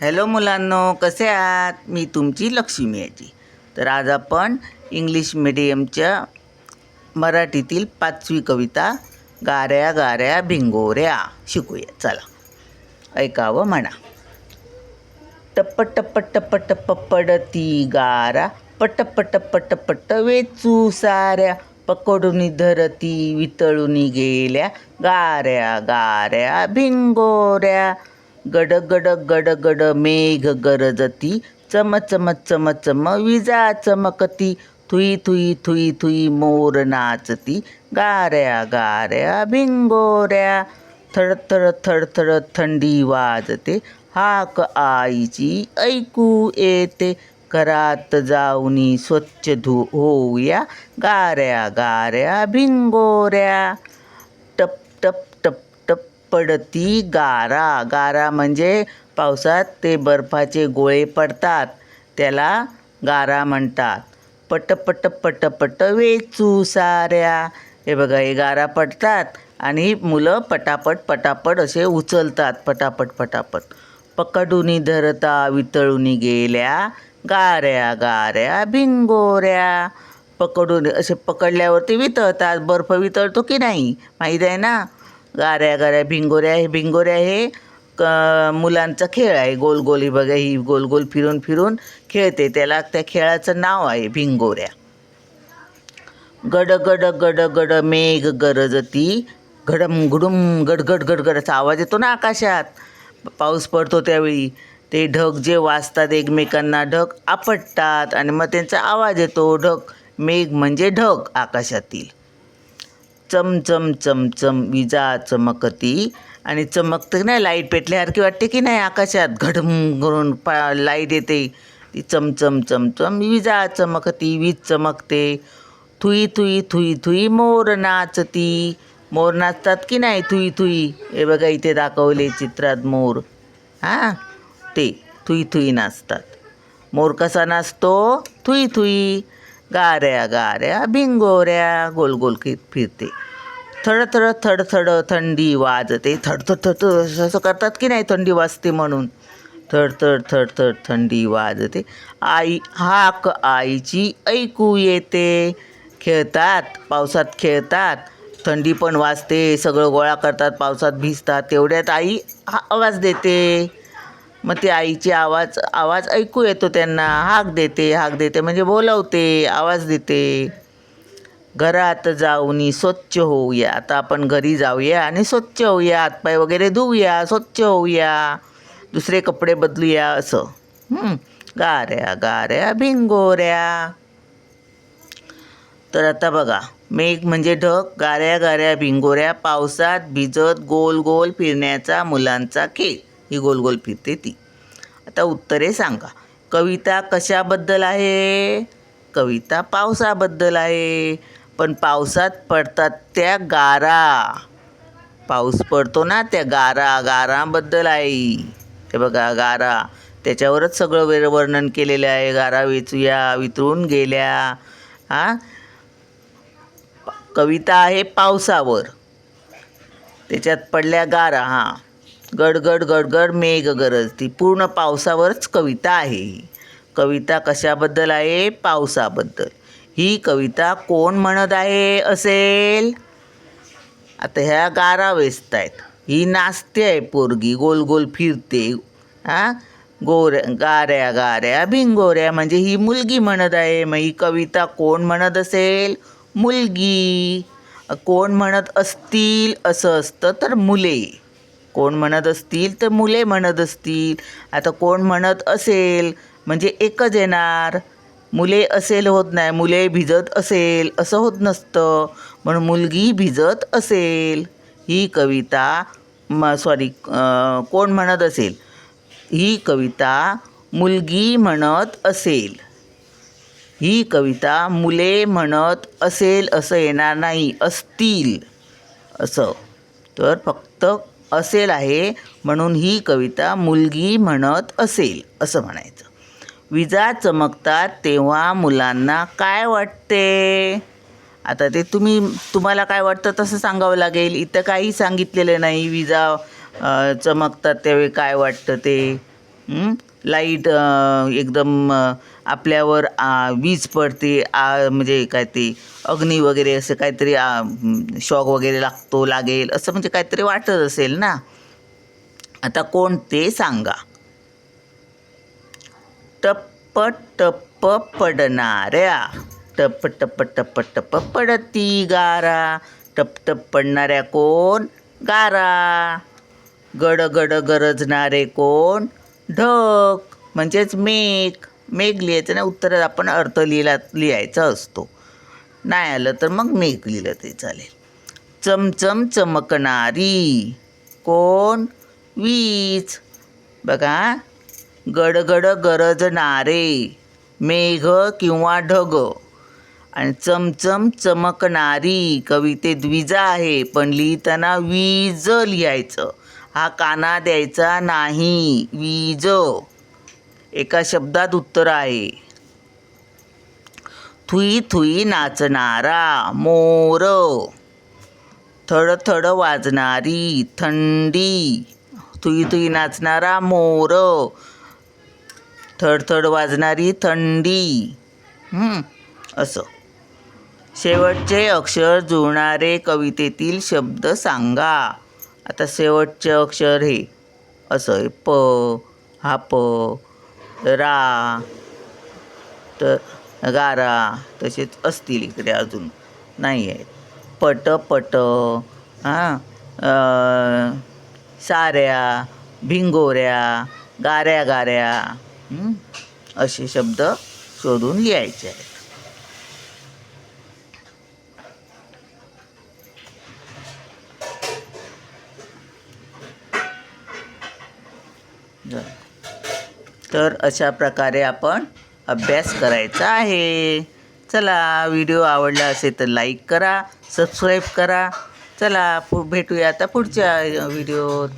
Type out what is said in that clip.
Hello मुलांनो कसे आहात? मी तुमची लक्ष्मी याची तर आज आपण इंग्लिश मिडियमच्या मराठीतील पाचवी कविता गाऱ्या गाऱ्या भिंगोऱ्या शिकूया. चला ऐकावं म्हणा. टप्प टप्प टप्प टप्प पडती गारा पट पट पट पट वेचू साऱ्या. पकडून धरती वितळून गेल्या गाऱ्या गाऱ्या भिंगोऱ्या. गड गड गड गड मेघ गरजती चम चम चम चम विजा चमकती थुई थुई थुई थुई मोर नाचती गाऱ्या गाऱ्या भिंगोऱ्या थड थड थड थड थंडी वाजते हाक आईची ऐकू येते घरात जाऊनी स्वच्छ धु होऊया गाऱ्या गाऱ्या भिंगोऱ्या टप टप पडती गारा. गारा म्हणजे पावसात ते बर्फाचे गोळे पडतात. त्याला गारा म्हणतात. पट पट वेचू साऱ्या. हे बघा हे गारा पडतात आणि मुलं पटापट पटापट असे उचलतात. पटापट पटापट. पकडूनी धरता वितळूनी गेल्या. गाऱ्या गाऱ्या भिंगोऱ्या. पकडून असे पकडल्यावरती वितळतात. बर्फ वितळतो की नाही? माहीत आहे ना? गाऱ्या गाऱ्या भिंगोऱ्या हे भिंगोऱ्या हे क मुलांचा खेळ आहे. गोल गोल ही बघा ही गोल गोल फिरून फिरून खेळते. त्याला त्या खेळाचं नाव आहे भिंगोऱ्या. गड गड गड गड मेघ गरजती. घडम घुडुम गडगड गडगडाचा आवाज येतो ना आकाशात. पाऊस पडतो त्यावेळी. ते ढग जे वाजतात एकमेकांना ढग आपटतात. आणि मग त्यांचा आवाज येतो ढग मेघ म्हणजे ढग आकाशातील. चम चम चम चम विजा चमकती. आणि चमकते नाही लाइट पेटल्यासारखी वाटते की नाही आकाशात घडम करून पा लाइट येते. ती चमचम चमचम विजा चमकती वीज चमकते. थुई थुई थुई थुई मोर नाचती. मोर नाचतात की नाही थुई थुई? हे बघा इथे दाखवले चित्रात मोर. हां? ते थुई थुई नाचतात. मोर कसा नाचतो? Thuy Thuy. गाऱ्या गाऱ्या भिंगोऱ्या गोल गोल की फिरते. थडथड थडथड थंडी वाजते. थडथड थड असं करतात की नाही थंडी वाजते म्हणून? थडथड थडथड थंडी वाजते. आई हाक आईची ऐकू येते. खेळतात पावसात खेळतात. थंडी पण वाजते सगळं गोळा करतात पावसात भिजतात. तेवढ्यात आई हा आवाज देते. मग ती आईची आवाज आवाज ऐकू येतो त्यांना. हाक देते हाक देते. म्हणजे बोलवते आवाज देते. घरात जाऊनी स्वच्छ होऊया. आता आपण घरी जाऊया आणि स्वच्छ होऊया. हातपाय वगैरे धुवूया स्वच्छ होऊया. दुसरे कपडे बदलूया असं. गाऱ्या गाऱ्या भिंगोऱ्या. तर आता बघा मेघ म्हणजे ढग गाऱ्या गाऱ्या भिंगोऱ्या पावसात भिजत गोल गोल फिरण्याचा मुलांचा खेळ. ही गोल गोल फिरते ती. आता उत्तरे सांगा. कविता कशाबद्दल आहे? कविता पावसाबद्दल आहे. पण पावसात पडतात त्या गारा. पाऊस पडतो ना त्या गारा गाराबद्दल आहे ते बघा गारा. त्याच्यावरच सगळं वेळ वर्णन केलेलं आहे. गारा वेचूया वितळून गेल्या. हां? कविता आहे पावसावर. त्याच्यात पडल्या गारा हां. गडगड गडगड मेघ गरजती. पूर्ण पावसावरच कविता आहे ही. कविता कशाबद्दल आहे? पावसाबद्दल. ही कविता कोण म्हणत आहे असेल? आता ह्या गारा वेचत आहेत ही नाचते आहे पोरगी. गोल गोल फिरते. हां? गोऱ्या गाऱ्या गाऱ्या भिंगोऱ्या. म्हणजे ही मुलगी म्हणत आहे. मग ही कविता कोण म्हणत असेल? मुलगी. कोण म्हणत असतील असं असतं तर मुले. कोण म्हणत असतील तर मुले म्हणत असतील. आता कोण म्हणत असेल म्हणजे एकच येणार. मुले असेल होत नाही मुले भिजत असेल असं होत नसतं. म्हणून मुलगी भिजत असेल. ही कविता म सॉरी कोण म्हणत असेल? ही कविता मुलगी म्हणत असेल. ही कविता मुले म्हणत असेल असं येणार नाही असतील. असं. तर फक्त असेल आहे म्हणून ही कविता मुलगी म्हणत असेल असं म्हणायचं. विजा चमकतात तेव्हा मुलांना काय वाटते? आता ते तुम्ही तुम्हाला काय वाटतं तसं सांगावं लागेल. इथं काही सांगितलेलं नाही. विजा चमकतात त्यावेळी काय वाटतं ते? लाइट एकदम आपल्यावर वीज पडते आ, म्हणजे काय ते अग्नी वगैरे असं काहीतरी शॉक वगैरे लागतो लागेल असं म्हणजे काहीतरी वाटत असेल ना? आता कोण ते सांगा. टप्प टप्प पडणाऱ्या टप टप टप टप पडती गारा टप टप पडणाऱ्या कोण? गारा. गड गड गरजणारे कोण? ढग म्हणजेच मेघ. मेघ लिहायचं ना उत्तरात आपण अर्थ लिहिला लिहायचा असतो. नाही आलं तर मग मेघ लिहिलं ते चालेल. चमचम चमकणारी कोण? वीज. बघा गडगड गरजणारे मेघ किंवा ढग. आणि चमचम चमकणारी कवितेत विजा आहे पण लिहिताना वीज लिहायचं. हा काना द्यायचा नाही वीज. एका शब्दात उत्तर आहे. थुई थुई नाचणारा मोर. थड थड वाजणारी थंडी. थुई थुई नाचणारा मोर. थडथड वाजणारी थंडी. असं. शेवटचे अक्षर जुळणारे कवितेतील शब्द सांगा. आता शेवटचे अक्षर हे. असं आहे प हा प रा तर गारा तसेच असतील इकडे अजून. नाही आहेत पट पट हां साऱ्या भिंगोऱ्या गाऱ्या गाऱ्या असे शब्द शोधून लिहायचे आहेत. Yeah. तर अशा प्रकारे आपण अभ्यास करायचा आहे. चला व्हिडिओ आवडला असेल तर लाईक करा सबस्क्राईब करा. चला पु भेटूया आता पुढच्या व्हिडिओत